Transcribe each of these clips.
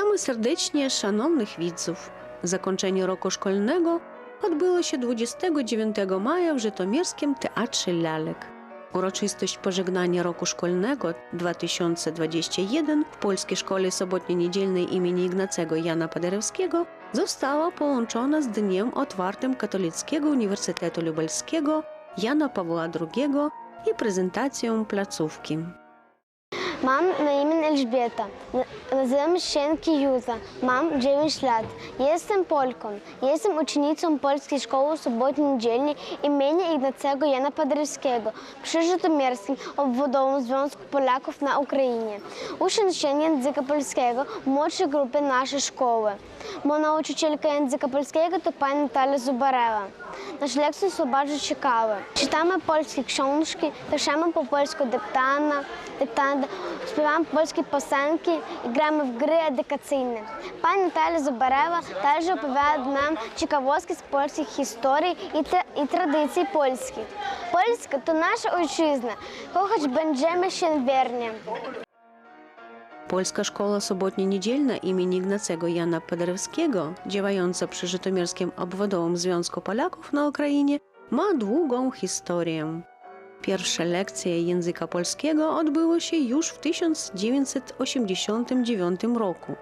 Witamy serdecznie szanownych widzów. Zakończenie roku szkolnego odbyło się 29 maja w Żytomierskim Teatrze Lalek. Uroczystość pożegnania roku szkolnego 2021 w Polskiej Szkole Sobotnio-Niedzielnej imienia Ignacego Jana Paderewskiego została połączona z Dniem Otwartym Katolickiego Uniwersytetu Lubelskiego Jana Pawła II i prezentacją placówki. Mam na imię Elżbieta. N- Nazywam się Kijuza. Mam 9 lat. Jestem Polką. Jestem uczennicą Polskiej Szkoły Sobotnio-Niedzielnej imienia Ignacego Jana Paderewskiego przy Żytomierskim Obwodowym Związku Polaków na Ukrainie. Uczę się języka polskiego w młodszej grupie naszej szkoły. Moja nauczycielka języka polskiego to pani Natalia Zubarewa. Nasze lekcje są bardzo ciekawe. Czytamy polskie książki, piszemy po polsku dyktana, dyktanda, śpiewamy polskie piosenki i gramy w gry edukacyjne. Pani Natalia Zubarewa także opowiada nam ciekawostki z polskich historii i, tra- i tradycji polskich. Polska to nasza ojczyzna, choć będziemy się wierni. Polska Szkoła Sobotnio-Niedzielna imienia Ignacego Jana Paderewskiego, działająca przy Żytomierskim Obwodowym Związku Polaków na Ukrainie, ma długą historię. Pierwsze lekcje języka polskiego odbyły się już w 1989 roku.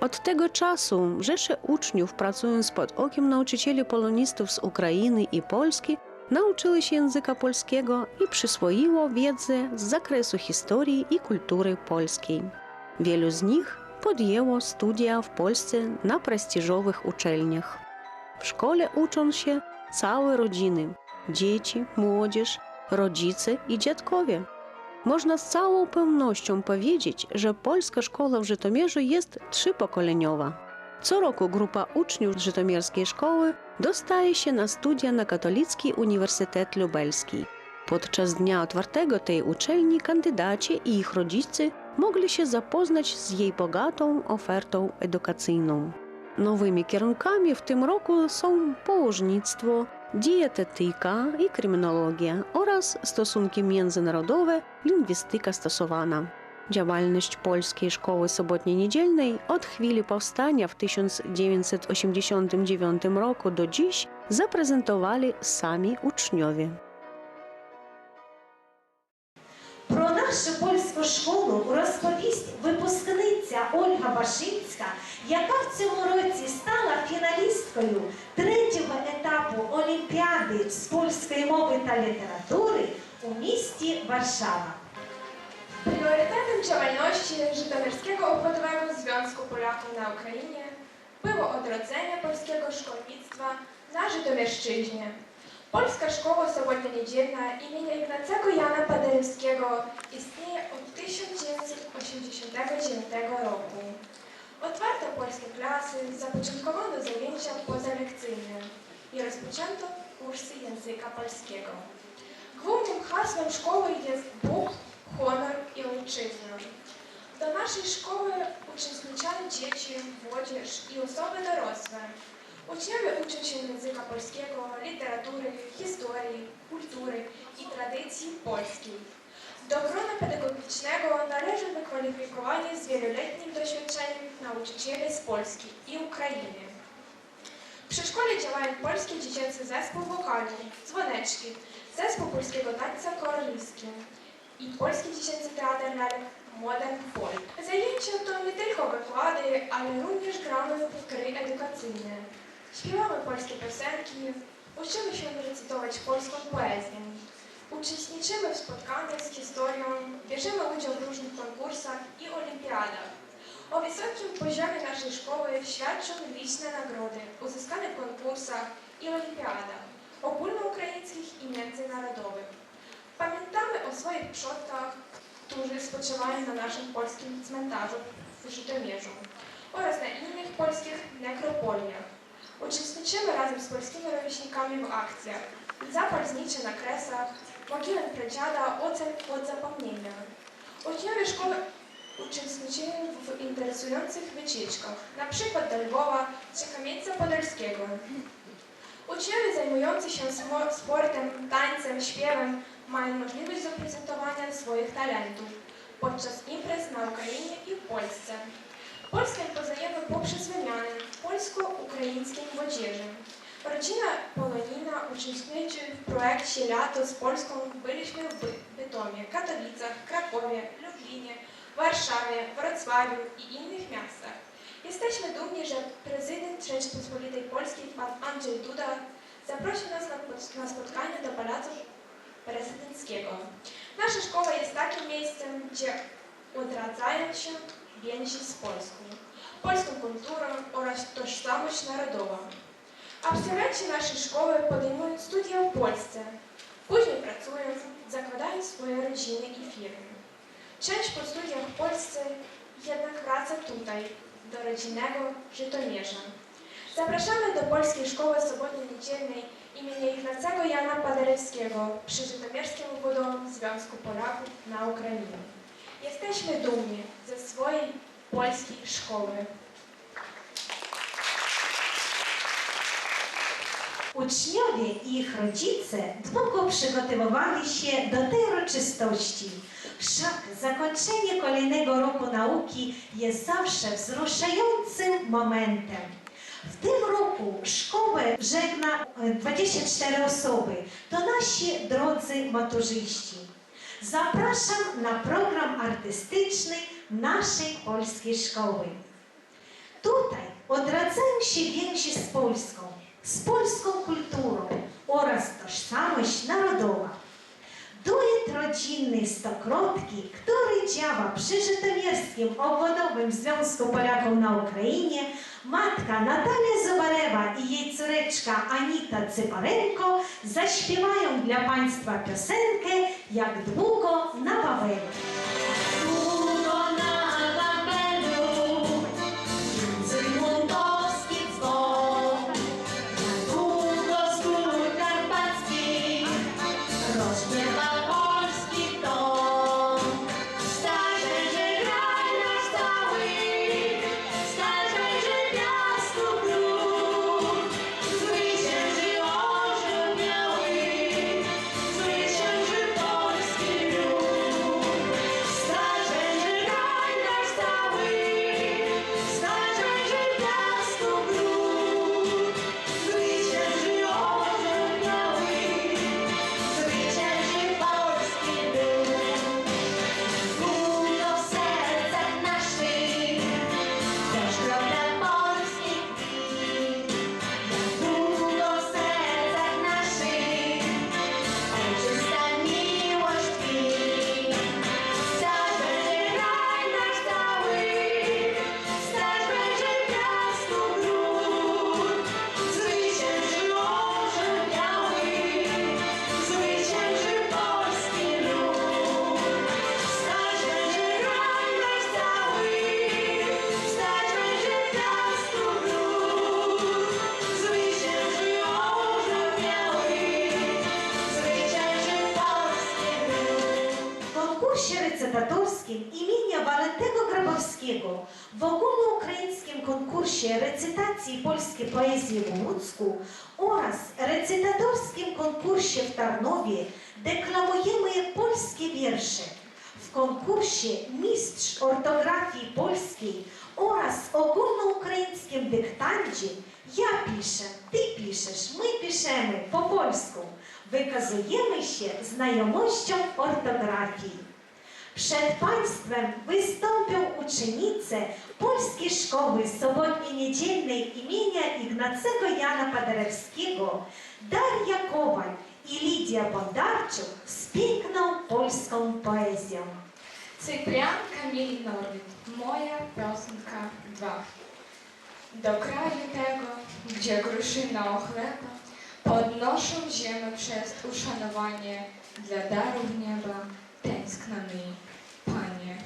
Od tego czasu rzesze uczniów, pracując pod okiem nauczycieli polonistów z Ukrainy i Polski, nauczyły się języka polskiego i przyswoiło wiedzę z zakresu historii i kultury polskiej. Wielu z nich podjęło studia w Polsce na prestiżowych uczelniach. W szkole uczą się całe rodziny dzieci, młodzież, rodzice i dziadkowie. Można z całą pewnością powiedzieć, że polska szkoła w Żytomierzu jest trzypokoleniowa. Co roku grupa uczniów żytomierskiej szkoły dostaje się na studia na Katolicki Uniwersytet Lubelski. Podczas dnia otwartego tej uczelni kandydaci i ich rodzice mogli się zapoznać z jej bogatą ofertą edukacyjną. Nowymi kierunkami w tym roku są położnictwo, dietetyka i kryminologia oraz stosunki międzynarodowe, lingwistyka stosowana. Działalność Polskiej Szkoły Sobotnio-Niedzielnej od chwili powstania w 1989 roku do dziś zaprezentowali sami uczniowie. Польську школу розповість випускниця Ольга Башинська, яка в цьому році стала фіналісткою третього етапу Олімпіади з польської мови та літератури у місті Варшава. Priorytetem działalności Żytomierskiego Obwodowego Związku Polaków na Ukrainie było odrodzenie polskiego szkolnictwa na Żytomierszczyźnie. Polska Szkoła Sobotnio-Niedzielna imienia Ignacego Jana Paderewskiego istnieje od 1989 roku. Otwarto polskie klasy, zapoczątkowano zajęcia pozalekcyjne i rozpoczęto kursy języka polskiego. Głównym hasłem szkoły jest Bóg, honor i ojczyzna. Do naszej szkoły uczestniczyły dzieci, młodzież i osoby dorosłe. Uczniowie uczą się języka polskiego, literatury, historii, kultury i tradycji polskiej. Do grona pedagogicznego należy wykwalifikowanie z wieloletnim doświadczeniem nauczycieli z Polski i Ukrainy. Przy szkole działają polski dziecięcy zespół wokalny, dzwoneczki, zespół polskiego tańca koroliski i polski dziecięcy teatr lalek Modern Folk. Zajęcia to nie tylko wykłady, ale również gramy w gry edukacyjne. Śpiewamy polskie piosenki, uczymy się recytować polską poezję. Uczestniczymy w spotkaniach z historią, bierzemy udział w różnych konkursach i olimpiadach. O wysokim poziomie naszej szkoły świadczą liczne nagrody uzyskane w konkursach i olimpiadach ogólnoukraińskich i międzynarodowych. Pamiętamy o swoich przodkach, którzy spoczywają na naszym polskim cmentarzu w Żytomierzu oraz na innych polskich nekropoliach. Uczestniczymy razem z polskimi rówieśnikami w akcjach Zapal zniczy na kresach, Mogilę pradziada, ocen od zapomnienia. Uczniowie szkoły uczestniczyli w interesujących wycieczkach, na przykład do Lwowa czy Kamieńca Podolskiego. Uczniowie zajmujący się sportem, tańcem, śpiewem mają możliwość zaprezentowania swoich talentów podczas imprez na Ukrainie i w Polsce. Polskę poznajemy poprzez wymianę polsko-ukraińskiej młodzieży. Rodzina Polonina uczestniczy w projekcie Lato z Polską. Byliśmy w By- Bytomie, Katowicach, Krakowie, Lublinie, Warszawie, Wrocławiu i innych miastach. Jesteśmy dumni, że prezydent Rzeczypospolitej Polskiej, pan Andrzej Duda, zaprosił nas na spotkanie do Pałacu Prezydenckiego. Nasza szkoła jest takim miejscem, gdzie odradzają się więzi z Polską, polską kulturą oraz tożsamość narodową. Absolwenci naszej szkoły podejmują studia w Polsce, później pracują, zakładają swoje rodziny i firmy. Część po studiach w Polsce jednak wraca tutaj, do rodzinnego Żytomierza. Zapraszamy do Polskiej Szkoły Sobotnio-Niedzielnej imienia Ignacego Jana Paderewskiego przy Żytomierskim Obwodowym Związku Polaków na Ukrainie. Jesteśmy dumni ze swojej polskiej szkoły. Uczniowie i ich rodzice długo przygotowywali się do tej uroczystości. Wszak zakończenie kolejnego roku nauki jest zawsze wzruszającym momentem. W tym roku szkołę żegna e, 24 osoby. To nasi drodzy maturzyści. Zapraszam na program artystyczny naszej polskiej szkoły. Tutaj odradzają się więzi z Polską, z polską kulturą oraz tożsamość narodowa. Duet rodzinny Stokrotki, który działa przy Żytomierskim Obwodowym Związku Polaków na Ukrainie, matka Natalia Zobarewa i jej córeczka Anita Cyparenko zaśpiewają dla Państwa piosenkę Jak długo na Wawelu. Konkursie recytacji polskiej poezji w Łódzku oraz recytatorskim konkursie w Tarnowie deklamujemy polskie wiersze. W konkursie Mistrz Ortografii Polskiej oraz ogólnoukraińskim dyktancie ja piszę, ty piszesz, my piszemy po polsku. Wykazujemy się znajomością ortografii. Przed Państwem wystąpią uczennice Polskiej Szkoły Sobotnio-Niedzielnej imienia Ignacego Jana Paderewskiego, Daria Kowal i Lidia Bondarczuk z piękną polską poezją. Cyprian Kamil Norwid. Moja piosenka 2. Do kraju tego, gdzie gruszyna ochleba, podnoszą ziemię przez uszanowanie dla darów nieba, tęskna mi, Panie.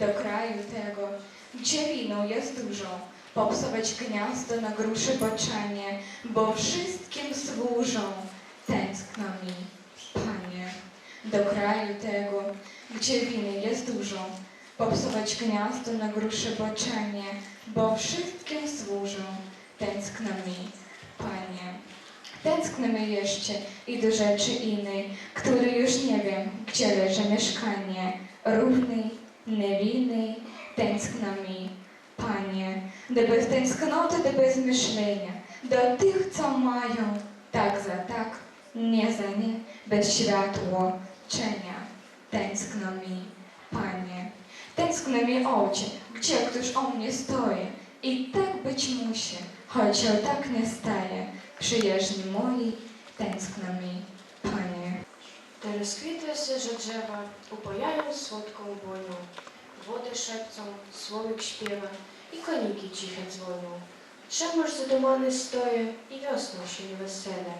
Do kraju tego, gdzie wino jest dużo, popsować gniazdo na gruszy boczenie, bo wszystkim służą, tęskna mi, Panie. Do kraju tego, gdzie winy jest dużo, popsować gniazdo na gruszy boczenie, bo wszystkim służą, tęskna mi, Panie. Tęsknymy jeszcze i do rzeczy innej, której już nie wiem, gdzie leży mieszkanie. Równy, niewinny, tęskno mi, Panie, do bez tęsknoty, do bez myślenia, do tych, co mają, tak za tak, nie za nie, bez światło czenia. Tęskno mi, Panie, tęskno mi oczy, gdzie ktoś o mnie stoi, i tak być musi, choć o tak nie staje, przyjaźni moi, tęskno mi, Panie. Te rozkwite syże drzewa upajają słodką błonią. Wody szepcą, słowik śpiewa i koniki ciche dzwonią. Czemuż zadumany stoję i wiosną się nie wesele,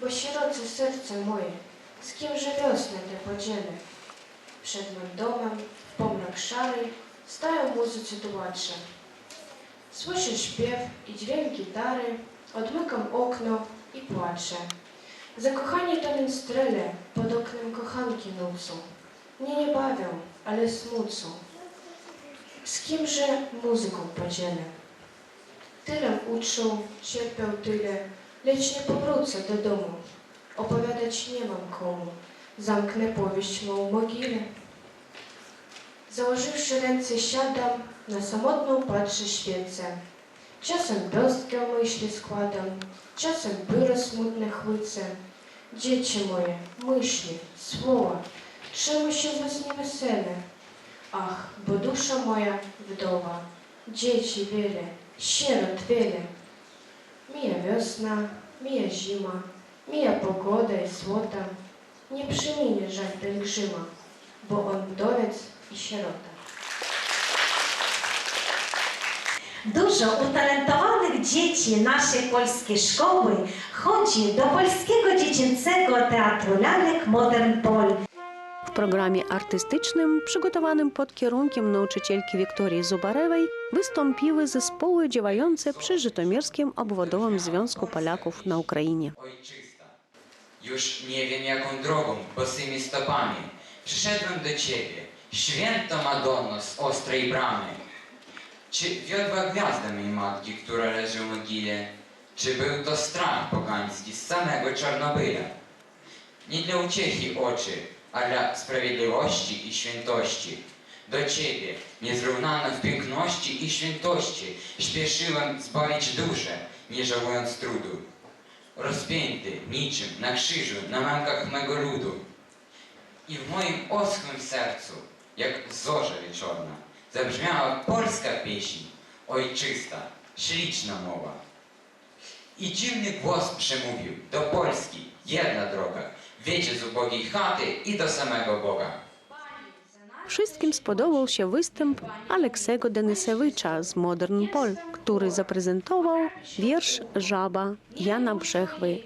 bo sieroce serce moje, z kimże wiosnę te podzielę. Przed mym domem, w pomrok szary, stają muzycy tułacze. Słyszę śpiew i dźwięk gitary, odmykam okno i płaczę. Zakochani to minstrele pod oknem kochanki nucą. Mnie nie bawią, ale smucą. Z kimże muzyką podzielę? Tyle uczą, cierpią tyle, lecz nie powrócę do domu. Opowiadać nie mam komu, zamknę powieść mą mogilę. Założywszy ręce siadam, na samotną patrzę świecę. Czasem pestkę myśli składam, czasem biuro smutne chłycę. Dzieci moje, myśli, słowa, czemu się z was wesele? Ach, bo dusza moja wdowa, dzieci wiele, sierot wiele. Mija wiosna, mija zima, mija pogoda i złota. Nie przeminie żal pielgrzyma, bo on wdowiec i sierota. Dużo utalentowanych dzieci naszej polskiej szkoły chodzi do Polskiego Dziecięcego Teatru Lalek Modern Pol. W programie artystycznym, przygotowanym pod kierunkiem nauczycielki Wiktorii Zubarewej, wystąpiły zespoły działające przy Żytomierskim Obwodowym Związku Polaków na Ukrainie. Ojczysta. Już nie wiem jaką drogą, bosymi stopami. Przyszedłem do Ciebie, święta Madonno z ostrej bramy. Czy wiodła gwiazda mej matki, która leży w mogile? Czy był to strach pogański z samego Czarnobyla? Nie dla uciechy oczy, a dla sprawiedliwości i świętości. Do Ciebie, niezrównana w piękności i świętości, śpieszyłem zbawić duszę, nie żałując trudu rozpięty niczym na krzyżu na mękach mego ludu. I w moim oschłym sercu, jak zorza wieczorna, zabrzmiała polska pieśń, ojczysta, śliczna mowa. I dziwny głos przemówił, do Polski, jedna droga, wiecie z ubogiej chaty i do samego Boga. Wszystkim spodobał się występ Aleksego Denisewicza z Modern Pol, który zaprezentował wiersz Żaba Jana Brzechwy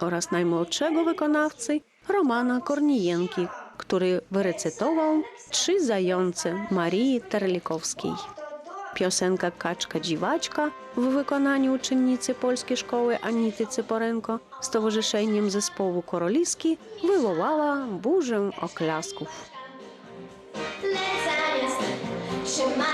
oraz najmłodszego wykonawcy Romana Kornijenki, który wyrecytował Trzy zające Marii Terlikowskiej. Piosenka Kaczka Dziwaczka w wykonaniu uczennicy Polskiej Szkoły Anity Cyporenko z Towarzyszeniem Zespołu Koroliski wywołała burzę oklasków. Trzymać